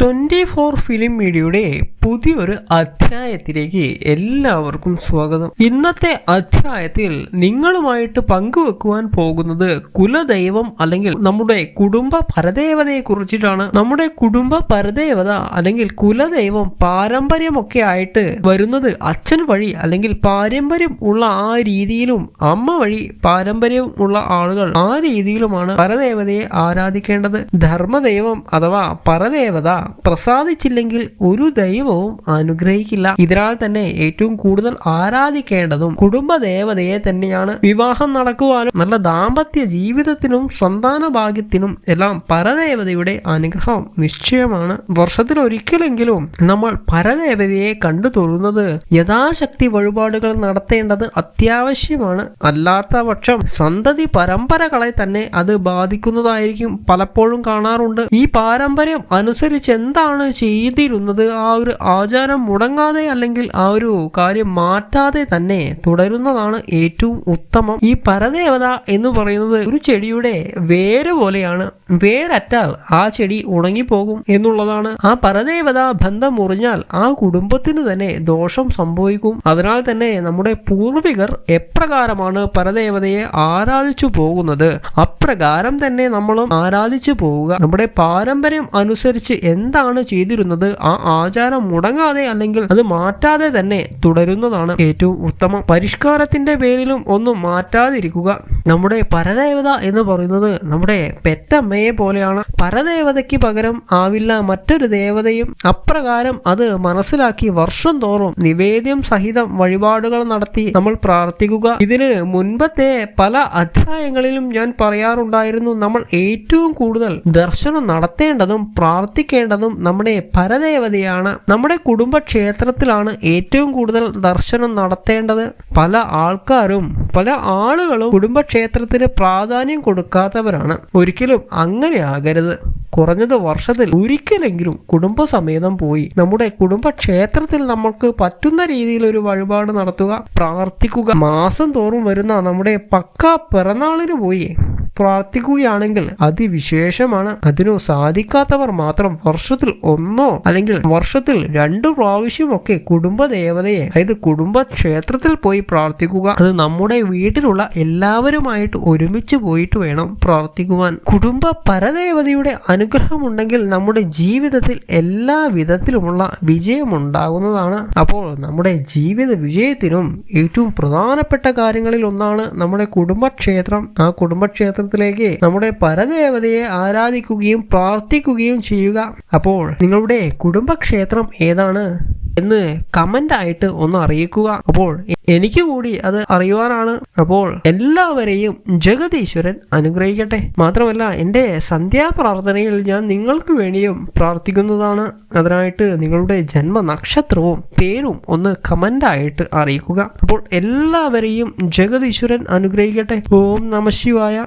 Twenty four film മീഡിയയുടെ പുതിയൊരു അധ്യായത്തിലേക്ക് എല്ലാവർക്കും സ്വാഗതം. ഇന്നത്തെ അധ്യായത്തിൽ നിങ്ങളുമായിട്ട് പങ്കുവെക്കുവാൻ പോകുന്നത് കുലദൈവം അല്ലെങ്കിൽ നമ്മുടെ കുടുംബ പരദേവതയെ കുറിച്ചിട്ടാണ്. നമ്മുടെ കുടുംബ പരദേവത അല്ലെങ്കിൽ കുലദൈവം പാരമ്പര്യമൊക്കെ ആയിട്ട് വരുന്നത് അച്ഛൻ വഴി അല്ലെങ്കിൽ പാരമ്പര്യം ഉള്ള ആ രീതിയിലും അമ്മ വഴി പാരമ്പര്യം ഉള്ള ആളുകൾ ആ രീതിയിലുമാണ് പരദേവതയെ ആരാധിക്കേണ്ടത്. ധർമ്മദൈവം അഥവാ പരദേവത പ്രസാദിച്ചില്ലെങ്കിൽ ഒരു ദൈവവും അനുഗ്രഹിക്കില്ല. ഇതിനാൽ തന്നെ ഏറ്റവും കൂടുതൽ ആരാധിക്കേണ്ടതും കുടുംബ ദേവതയെ തന്നെയാണ് വിവാഹം നടക്കുവാനും നല്ല ദാമ്പത്യ ജീവിതത്തിനും സന്താന ഭാഗ്യത്തിനും എല്ലാം പരദേവതയുടെ അനുഗ്രഹം നിശ്ചയമാണ്. വർഷത്തിൽ ഒരിക്കലെങ്കിലും നമ്മൾ പരദേവതയെ കണ്ടു തൊഴുന്നത് യഥാശക്തി വഴിപാടുകൾ നടത്തേണ്ടത് അത്യാവശ്യമാണ്. അല്ലാത്ത പക്ഷം സന്തതി പരമ്പരകളെ തന്നെ അത് ബാധിക്കുന്നതായിരിക്കും പലപ്പോഴും കാണാറുണ്ട്. ഈ പാരമ്പര്യം അനുസരിച്ച് എന്താണ് ചെയ്തിരുന്നത്? ആ ഒരു ആചാരം മുടങ്ങാതെ അല്ലെങ്കിൽ ആ ഒരു കാര്യം മാറ്റാതെ തന്നെ തുടരുന്നതാണ് ഏറ്റവും ഉത്തമം. ഈ പരദേവത എന്ന് പറയുന്നത് ഒരു ചെടിയുടെ വേര് പോലെയാണ്. വേരറ്റാൽ ആ ചെടി ഉണങ്ങിപ്പോകും എന്നുള്ളതാണ്. ആ പരദേവത ബന്ധം മുറിഞ്ഞാൽ ആ കുടുംബത്തിന് തന്നെ ദോഷം സംഭവിക്കും. അതിനാൽ തന്നെ നമ്മുടെ പൂർവികർ എപ്രകാരമാണ് പരദേവതയെ ആരാധിച്ചു പോകുന്നത്? അപ്രകാരം തന്നെ നമ്മളും ആരാധിച്ചു പോവുക. നമ്മുടെ പാരമ്പര്യം അനുസരിച്ച് എന്താണ് ചെയ്തിരുന്നത്? ആ ആചാരം മുടങ്ങാതെ അല്ലെങ്കിൽ അത് മാറ്റാതെ തന്നെ തുടരുന്നതാണ് ഏറ്റവും ഉത്തമം. പരിഷ്കാരത്തിന്റെ പേരിലും ഒന്നും മാറ്റാതിരിക്കുക. നമ്മുടെ പരദേവത എന്ന് പറയുന്നത് നമ്മുടെ പെറ്റമ്മയെ പോലെയാണ്. പരദേവതയ്ക്ക് പകരം ആവില്ല മറ്റൊരു ദേവതയും. അപ്രകാരം അത് മനസ്സിലാക്കി വർഷം തോറും നിവേദ്യം സഹിതം വഴിപാടുകൾ നടത്തി നമ്മൾ പ്രാർത്ഥിക്കുക. ഇതിന് മുൻപത്തെ പല അധ്യായങ്ങളിലും ഞാൻ പറയാറുണ്ടായിരുന്നു നമ്മൾ ഏറ്റവും കൂടുതൽ ദർശനം നടത്തേണ്ടതും പ്രാർത്ഥിക്കേണ്ടതും നമ്മുടെ പരദേവതയാണ്. നമ്മുടെ കുടുംബക്ഷേത്രത്തിലാണ് ഏറ്റവും കൂടുതൽ ദർശനം നടത്തേണ്ടത്. പല ആൾക്കാരും പല ആളുകളും കുടുംബക്ഷേത്രത്തിന് പ്രാധാന്യം കൊടുക്കാത്തവരാണ്. ഒരിക്കലും അങ്ങനെ ആകരുത്. കുറഞ്ഞത് വർഷത്തിൽ ഒരിക്കലെങ്കിലും കുടുംബസമേതം പോയി നമ്മുടെ കുടുംബക്ഷേത്രത്തിൽ നമുക്ക് പറ്റുന്ന രീതിയിൽ ഒരു വഴിപാട് നടത്തുക പ്രാർത്ഥിക്കുക. മാസം തോറും വരുന്ന നമ്മുടെ പക്ക പിറന്നാളിന് പോയി പ്രാർത്ഥിക്കുകയാണെങ്കിൽ അതിവിശേഷമാണ്. അതിനു സാധിക്കാത്തവർ മാത്രം വർഷത്തിൽ ഒന്നോ അല്ലെങ്കിൽ വർഷത്തിൽ രണ്ടു പ്രാവശ്യമൊക്കെ കുടുംബ ദേവതയെ അതായത് കുടുംബ ക്ഷേത്രത്തിൽ പോയി പ്രാർത്ഥിക്കുക. അത് നമ്മുടെ വീട്ടിലുള്ള എല്ലാവരുമായിട്ട് ഒരുമിച്ച് പോയിട്ട് വേണം പ്രാർത്ഥിക്കുവാൻ. കുടുംബ പരദേവതയുടെ അനുഗ്രഹമുണ്ടെങ്കിൽ നമ്മുടെ ജീവിതത്തിൽ എല്ലാ വിധത്തിലുമുള്ള വിജയം ഉണ്ടാകുന്നതാണ് അപ്പോൾ നമ്മുടെ ജീവിത വിജയത്തിനും ഏറ്റവും പ്രധാനപ്പെട്ട കാര്യങ്ങളിൽ ഒന്നാണ് നമ്മുടെ കുടുംബക്ഷേത്രം. ആ കുടുംബക്ഷേത്രത്തിലേക്ക് നമ്മുടെ പരദേവതയെ ആരാധിക്കുകയും പ്രാർത്ഥിക്കുകയും ചെയ്യുക. അപ്പോൾ നിങ്ങളുടെ കുടുംബക്ഷേത്രം ഏതാണ് എന്ന് കമന്റ് ആയിട്ട് ഒന്ന് അറിയിക്കുക. അപ്പോൾ എനിക്ക് കൂടി അത് അറിയുവാനാണ്. അപ്പോൾ എല്ലാവരെയും ജഗതീശ്വരൻ അനുഗ്രഹിക്കട്ടെ. മാത്രമല്ല എന്റെ സന്ധ്യാപ്രാർത്ഥനയിൽ ഞാൻ നിങ്ങൾക്ക് വേണ്ടിയും പ്രാർത്ഥിക്കുന്നതാണ്. അതിനായിട്ട് നിങ്ങളുടെ ജന്മ നക്ഷത്രവും പേരും ഒന്ന് കമന്റ് ആയിട്ട് അറിയിക്കുക. അപ്പോൾ എല്ലാവരെയും ജഗതീശ്വരൻ അനുഗ്രഹിക്കട്ടെ. ഓം നമ ശിവായ.